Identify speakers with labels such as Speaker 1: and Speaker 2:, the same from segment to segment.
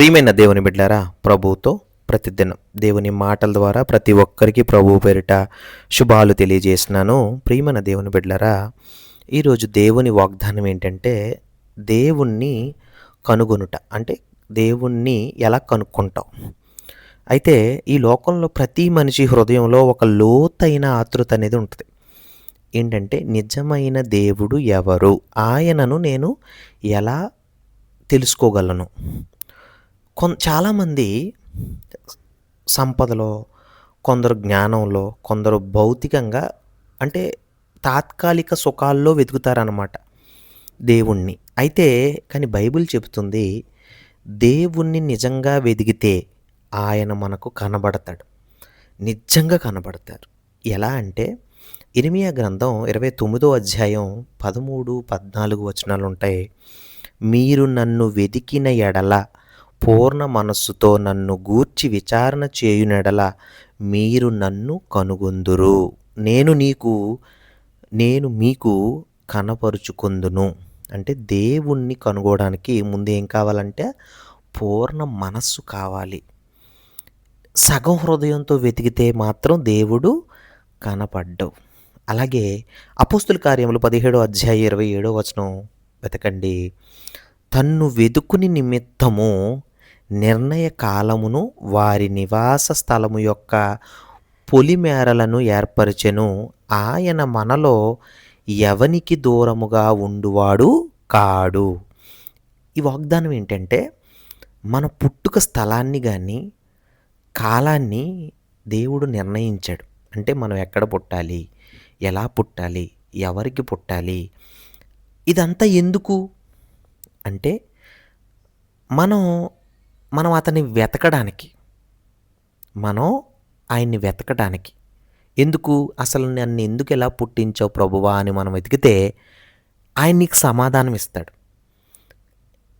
Speaker 1: ప్రియమైన దేవుని బిడ్డారా ప్రభువుతో ప్రతిదినం దేవుని మాటల ద్వారా ప్రతి ఒక్కరికి ప్రభువు పేరిట శుభాలు తెలియజేసినాను ప్రియమైన దేవుని బిడ్డారా ఈరోజు దేవుని వాగ్దానం ఏంటంటే దేవుణ్ణి కనుగొనుట. అంటే దేవుణ్ణి ఎలా కనుక్కుంటాం? అయితే ఈ లోకంలో ప్రతి మనిషి హృదయంలో ఒక లోతైన ఆతృత అనేది ఉంటుంది. ఏంటంటే నిజమైన దేవుడు ఎవరు? ఆయనను నేను ఎలా తెలుసుకోగలను? కొన్ చాలామంది సంపదలో కొందరు జ్ఞానంలో కొందరు భౌతికంగా అంటే తాత్కాలిక సుఖాల్లో వెతుకుతారన్నమాట దేవుణ్ణి. అయితే కానీ బైబిల్ చెబుతుంది దేవుణ్ణి నిజంగా వెదిగితే ఆయన మనకు కనబడతాడు. నిజంగా కనబడతారు. ఎలా అంటే ఇరిమియా గ్రంథం ఇరవై తొమ్మిదో అధ్యాయం పదమూడు పద్నాలుగు వచనాలు ఉంటాయి మీరు నన్ను వెతికిన ఎడల పూర్ణ మనస్సుతో నన్ను గూర్చి విచారణ చేయునెడల మీరు నన్ను కనుగొందురు. నేను నీకు నేను మీకు కనపరుచుకుందును. అంటే దేవుణ్ణి కనుగోడానికి ముందు ఏం కావాలంటే పూర్ణ మనస్సు కావాలి. సగం హృదయంతో వెతికితే మాత్రం దేవుడు కనపడ్డవు. అలాగే అపుస్తుల కార్యములు పదిహేడో అధ్యాయ ఇరవై ఏడో వచనం వెతకండి. తన్ను వెతుకుని నిమిత్తము నిర్ణయ కాలమును వారి నివాస స్థలము యొక్క పొలిమేరలను ఏర్పరచెను. ఆయన మనలో ఎవనికి దూరముగా ఉండువాడు కాడు. ఈ వాగ్దానం ఏంటంటే మన పుట్టుక స్థలాన్ని కానీ కాలాన్ని దేవుడు నిర్ణయించాడు. అంటే మనం ఎక్కడ పుట్టాలి ఎలా పుట్టాలి ఎవరికి పుట్టాలి ఇదంతా ఎందుకు? అంటే మనం మనం అతన్ని వెతకడానికి మనం ఆయన్ని వెతకడానికి ఎందుకు అసలు నన్ను ఎందుకు ఎలా పుట్టించావు ప్రభువా అని మనం వెతికితే ఆయన నీకు సమాధానం ఇస్తాడు.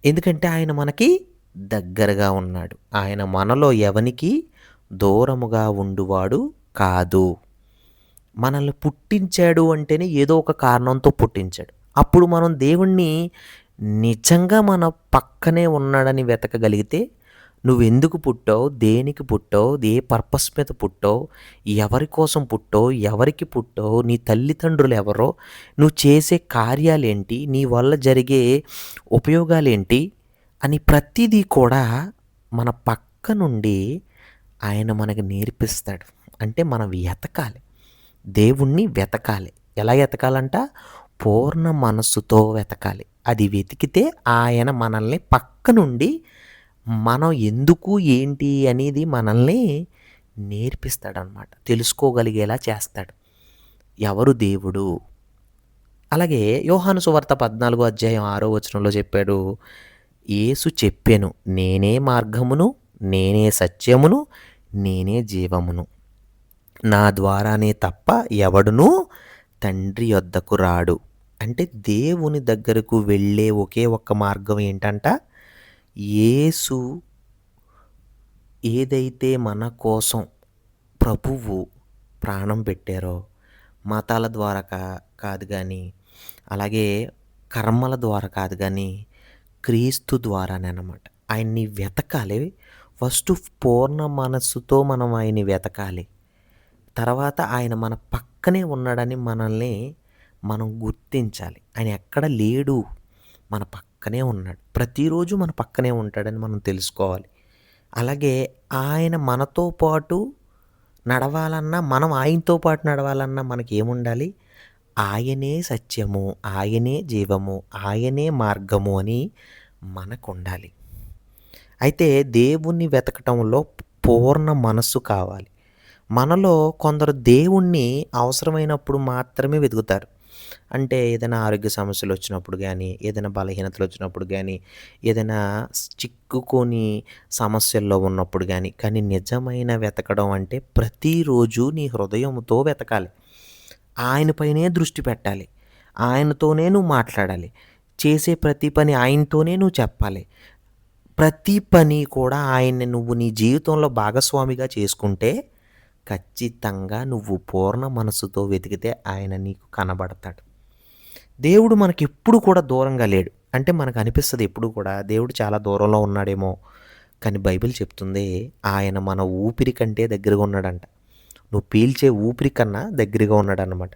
Speaker 1: ఎందుకంటే ఆయన మనకి దగ్గరగా ఉన్నాడు. ఆయన మనలో ఎవనికి దూరముగా ఉండువాడు కాదు. మనల్ని పుట్టించాడు అంటేనే ఏదో ఒక కారణంతో పుట్టించాడు. అప్పుడు మనం దేవుణ్ణి నిజంగా మన పక్కనే ఉన్నాడని వెతకగలిగితే నువ్వెందుకు పుట్టావు? దేనికి పుట్టావు? ఏ పర్పస్ మీద పుట్టావు? ఎవరి కోసం పుట్టావు? ఎవరికి పుట్టావు? నీ తల్లిదండ్రులు ఎవరో? నువ్వు చేసే కార్యాలేంటి? నీ వల్ల జరిగే ఉపయోగాలేంటి? అని ప్రతిదీ కూడా మన పక్క నుండి ఆయన మనకి నేర్పిస్తాడు. అంటే మనం వెతకాలి. దేవుణ్ణి వెతకాలి. ఎలా వెతకాలంట? పూర్ణ మనస్సుతో వెతకాలి. అది వెతికితే ఆయన మనల్ని పక్క నుండి మనం ఎందుకు ఏంటి అనేది మనల్ని నేర్పిస్తాడనమాట. తెలుసుకోగలిగేలా చేస్తాడు. ఎవరు దేవుడు? అలాగే యోహాను సువార్త పద్నాలుగో అధ్యాయం ఆరో వచనంలో చెప్పాడు యేసు చెప్పాను నేనే మార్గమును నేనే సత్యమును నేనే జీవమును. నా ద్వారానే తప్ప ఎవడునూ తండ్రి వద్దకు రాడు. అంటే దేవుని దగ్గరకు వెళ్ళే ఒకే ఒక్క మార్గం ఏంటంట? యేసు ఏదైతే మన కోసం ప్రభువు ప్రాణం పెట్టారో మతాల ద్వారా కా కాదు కానీ అలాగే కర్మల ద్వారా కాదు కానీ క్రీస్తు ద్వారానే అనమాట ఆయన్ని వెతకాలి. ఫస్ట్ పూర్ణ మనస్సుతో మనం ఆయన్ని వెతకాలి. తర్వాత ఆయన మన పక్కనే ఉన్నాడని మనల్ని మనం గుర్తించాలి. ఆయన ఎక్కడ లేడు మన పక్క పక్కనే ఉన్నాడు. ప్రతిరోజు మన పక్కనే ఉంటాడని మనం తెలుసుకోవాలి. అలాగే ఆయన మనతో పాటు నడవాలన్నా మనం ఆయనతో పాటు నడవాలన్నా మనకి ఏముండాలి ఆయనే సత్యము ఆయనే జీవము ఆయనే మార్గము అని మనకు ఉండాలి అయితే దేవుణ్ణి వెతకటంలో పూర్ణ మనస్సు కావాలి. మనలో కొందరు దేవుణ్ణి అవసరమైనప్పుడు మాత్రమే వెతుకుతారు. అంటే ఏదైనా ఆరోగ్య సమస్యలు వచ్చినప్పుడు కానీ ఏదైనా బలహీనతలు వచ్చినప్పుడు కానీ ఏదైనా చిక్కుకొని సమస్యల్లో ఉన్నప్పుడు కానీ కానీ నిజమైన వెతకడం అంటే ప్రతిరోజు నీ హృదయంతో వెతకాలి. ఆయనపైనే దృష్టి పెట్టాలి. ఆయనతోనే నువ్వు మాట్లాడాలి. చేసే ప్రతి పని ఆయనతోనే నువ్వు చెప్పాలి. ప్రతి పని కూడా ఆయన్ని నువ్వు నీ జీవితంలో భాగస్వామిగా చేసుకుంటే ఖచ్చితంగా నువ్వు పూర్ణ మనసుతో వెతికితే ఆయన నీకు కనబడతాడు. దేవుడు మనకి ఎప్పుడు కూడా దూరంగా లేడు. అంటే మనకు అనిపిస్తుంది ఎప్పుడు కూడా దేవుడు చాలా దూరంలో ఉన్నాడేమో కానీ బైబిల్ చెప్తుంది ఆయన మన ఊపిరి కంటే దగ్గరగా ఉన్నాడంట. నువ్వు పీల్చే ఊపిరి కన్నా దగ్గరగా ఉన్నాడనమాట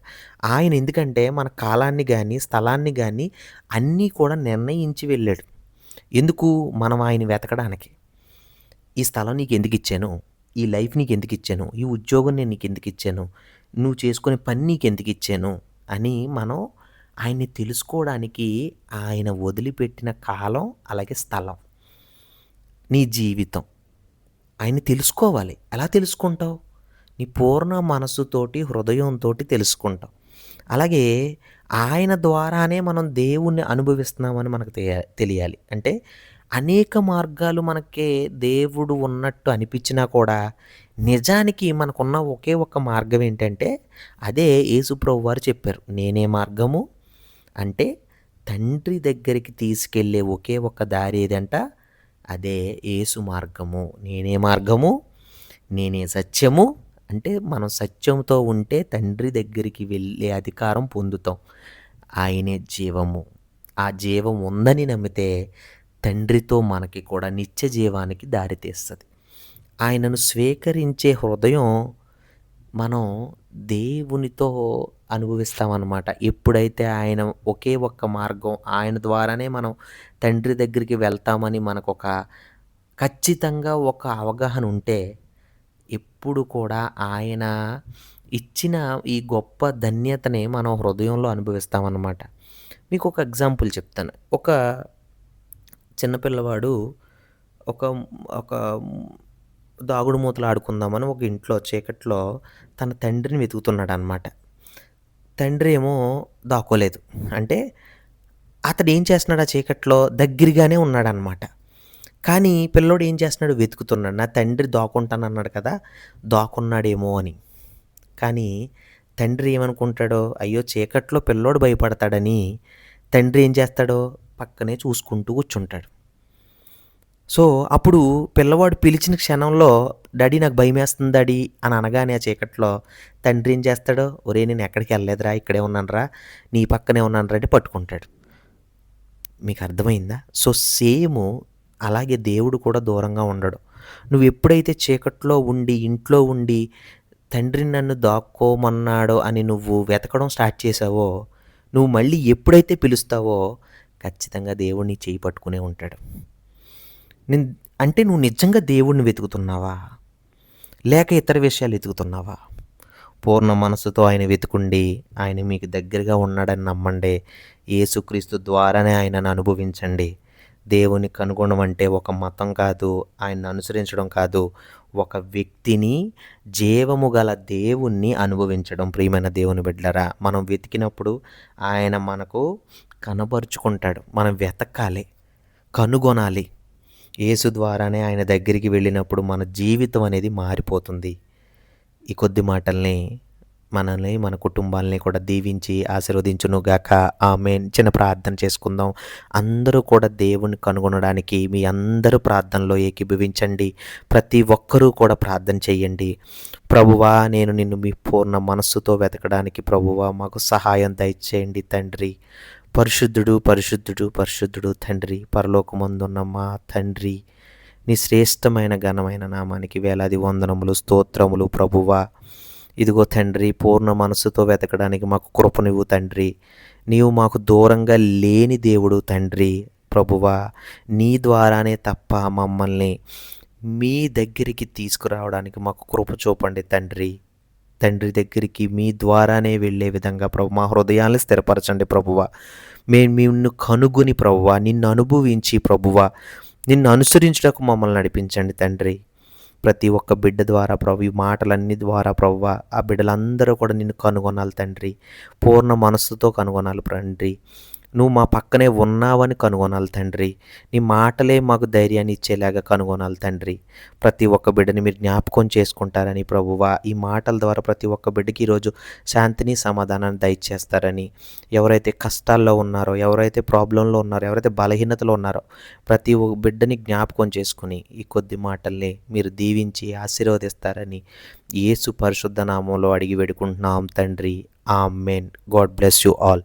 Speaker 1: ఆయన ఎందుకంటే మన కాలాన్ని కానీ స్థలాన్ని కానీ అన్నీ కూడా నిర్ణయించి వెళ్ళాడు. ఎందుకు? మనం ఆయన వెతకడానికి. ఈ స్థలం నీకు ఎందుకు ఇచ్చాను? ఈ లైఫ్ నీకు ఎందుకు ఇచ్చాను ఈ ఉద్యోగం నేను నీకు ఎందుకు ఇచ్చాను నువ్వు చేసుకునే పని నీకు ఎందుకు ఇచ్చాను అని మనం ఆయన్ని తెలుసుకోవడానికి ఆయన వదిలిపెట్టిన కాలం అలాగే స్థలం. నీ జీవితం. ఆయన్ని తెలుసుకోవాలి. ఎలా తెలుసుకుంటావు? నీ పూర్ణ మనస్సుతోటి హృదయంతో తెలుసుకుంటాం అలాగే ఆయన ద్వారానే మనం దేవుణ్ణి అనుభవిస్తున్నామని మనకు తెలియాలి. అంటే అనేక మార్గాలు మనకి దేవుడు ఉన్నట్టు అనిపించినా కూడా నిజానికి మనకున్న ఒకే ఒక మార్గం ఏంటంటే అదే యేసుప్రభు వారు చెప్పారు నేనే మార్గము అంటే తండ్రి దగ్గరికి తీసుకెళ్ళే ఒకే ఒక దారి ఏదంట? అదే యేసు మార్గము. నేనే మార్గము నేనే సత్యము అంటే మనం సత్యంతో ఉంటే తండ్రి దగ్గరికి వెళ్ళే అధికారం పొందుతాం. ఆయనే జీవము. ఆ జీవం ఉందని నమ్మితే తండ్రితో మనకి కూడా నిత్య జీవానికి దారితీస్తుంది ఆయనను స్వీకరించే హృదయం మనం దేవునితో అనుభవిస్తామన్నమాట. ఎప్పుడైతే ఆయన ఒకే ఒక్క మార్గం ఆయన ద్వారానే మనం తండ్రి దగ్గరికి వెళ్తామని మనకు ఒక ఖచ్చితంగా ఒక అవగాహన ఉంటే ఎప్పుడు కూడా ఆయన ఇచ్చిన ఈ గొప్ప ధన్యతని మనం హృదయంలో అనుభవిస్తామన్నమాట. మీకు ఒక ఎగ్జాంపుల్ చెప్తాను. ఒక చిన్నపిల్లవాడు ఒక ఒక దాగుడు మూతలు ఆడుకుందామని ఒక ఇంట్లో చీకట్లో తన తండ్రిని వెతుకుతున్నాడు అనమాట తండ్రి ఏమో దాక్కోలేదు. అంటే అతడు ఏం చేస్తున్నాడు ఆ చీకట్లో? దగ్గరగానే ఉన్నాడనమాట కానీ పిల్లోడు ఏం చేస్తున్నాడు? వెతుకుతున్నాడు. నా తండ్రి దాక్కుంటానన్నాడు కదా దాక్కున్నాడేమో అని. కానీ తండ్రి ఏమనుకుంటాడో? అయ్యో చీకట్లో పిల్లోడు భయపడతాడని తండ్రి ఏం చేస్తాడో? పక్కనే చూసుకుంటూ కూర్చుంటాడు. సో అప్పుడు పిల్లవాడు పిలిచిన క్షణంలో డాడీ నాకు భయం వేస్తుంది డాడీ అని అనగానే ఆ చీకట్లో తండ్రి ఏం చేస్తాడో? ఒరే నేను ఎక్కడికి వెళ్ళలేదురా ఇక్కడే ఉన్నానురా నీ పక్కనే ఉన్నానురా అంటే పట్టుకుంటాడు. మీకు అర్థమైందా? సో సేమ్ అలాగే దేవుడు కూడా దూరంగా ఉండడు. నువ్వు ఎప్పుడైతే చీకట్లో ఉండి ఇంట్లో ఉండి తండ్రి నన్ను దాక్కోమన్నాడో అని నువ్వు వెతకడం స్టార్ట్ చేసావో నువ్వు మళ్ళీ ఎప్పుడైతే పిలుస్తావో ఖచ్చితంగా దేవుడిని చేయి పట్టుకునే ఉంటాడు. నేను అంటే నువ్వు నిజంగా దేవుడిని వెతుకుతున్నావా? లేక ఇతర విషయాలు వెతుకుతున్నావా? పూర్ణ మనసుతో ఆయన వెతుకుండి ఆయన మీకు దగ్గరగా ఉన్నాడని నమ్మండి. ఏసుక్రీస్తు ద్వారానే ఆయనను అనుభవించండి. దేవుని కనుగొనడం అంటే ఒక మతం కాదు ఆయన్ని అనుసరించడం కాదు. ఒక వ్యక్తిని జీవము గల దేవుణ్ణి అనుభవించడం ప్రియమైన దేవుని బిడ్డలరా మనం వెతికినప్పుడు ఆయన మనకు కనబరుచుకుంటాడు. మనం వెతకాలి కనుగొనాలి. యేసు ద్వారానే ఆయన దగ్గరికి వెళ్ళినప్పుడు మన జీవితం అనేది మారిపోతుంది. ఈ కొద్ది మాటల్ని మనల్ని మన కుటుంబాలని కూడా దీవించి ఆశీర్వదించునుగాక. ఆమె చిన్న ప్రార్థన చేసుకుందాం. అందరూ కూడా దేవుని కనుగొనడానికి మీ అందరూ ప్రార్థనలో ఏకీభవించండి. ప్రతి ఒక్కరూ కూడా ప్రార్థన చేయండి. ప్రభువా నేను నిన్ను మీ పూర్ణ మనస్సుతో వెతకడానికి ప్రభువా మాకు సహాయం దయచేయండి తండ్రి. పరిశుద్ధుడు పరిశుద్ధుడు పరిశుద్ధుడు తండ్రి పరలోకమందున్న మా తండ్రి నీ శ్రేష్టమైన ఘనమైన నామానికి వేలాది వందనములు స్తోత్రములు ప్రభువా. ఇదిగో తండ్రి పూర్ణ మనసుతో వెతకడానికి మాకు కృపనివ్వు తండ్రి. నీవు మాకు దూరంగా లేని దేవుడు తండ్రి ప్రభువా. నీ ద్వారానే తప్ప మమ్మల్ని మీ దగ్గరికి తీసుకురావడానికి మాకు కృప చూపండి తండ్రి. తండ్రి దగ్గరికి మీ ద్వారానే వెళ్ళే విధంగా ప్రభు మా హృదయాన్ని స్థిరపరచండి ప్రభువ. మేము నిన్ను కనుగొని ప్రభువ నిన్ను అనుభవించి ప్రభువ. నిన్ను అనుసరించడానికి మమ్మల్ని నడిపించండి తండ్రి. ప్రతి ఒక్క బిడ్డ ద్వారా ప్రభు ఈ మాటలన్నీ ద్వారా ప్రభువ ఆ బిడ్డలందరూ కూడా నిన్ను కనుగొనాలి తండ్రి. పూర్ణ మనస్సుతో కనుగొనాలి తండ్రి. నువ్వు మా పక్కనే ఉన్నావని కనుగొనాలి తండ్రి. నీ మాటలే మాకు ధైర్యాన్ని ఇచ్చేలాగా కనుగొనాలి తండ్రి. ప్రతి ఒక్క బిడ్డని మీరు జ్ఞాపకం చేసుకుంటారని ప్రభువా ఈ మాటల ద్వారా ప్రతి ఒక్క బిడ్డకి ఈరోజు శాంతిని సమాధానాన్ని దయచేస్తారని. ఎవరైతే కష్టాల్లో ఉన్నారో ఎవరైతే ప్రాబ్లంలో ఉన్నారో ఎవరైతే బలహీనతలో ఉన్నారో ప్రతి ఒక్క బిడ్డని జ్ఞాపకం చేసుకుని ఈ కొద్ది మాటల్ని మీరు దీవించి ఆశీర్వదిస్తారని యేసు పరిశుద్ధ నామంలో అడిగి వేడుకుంటున్నాం తండ్రి. Amen God bless you all.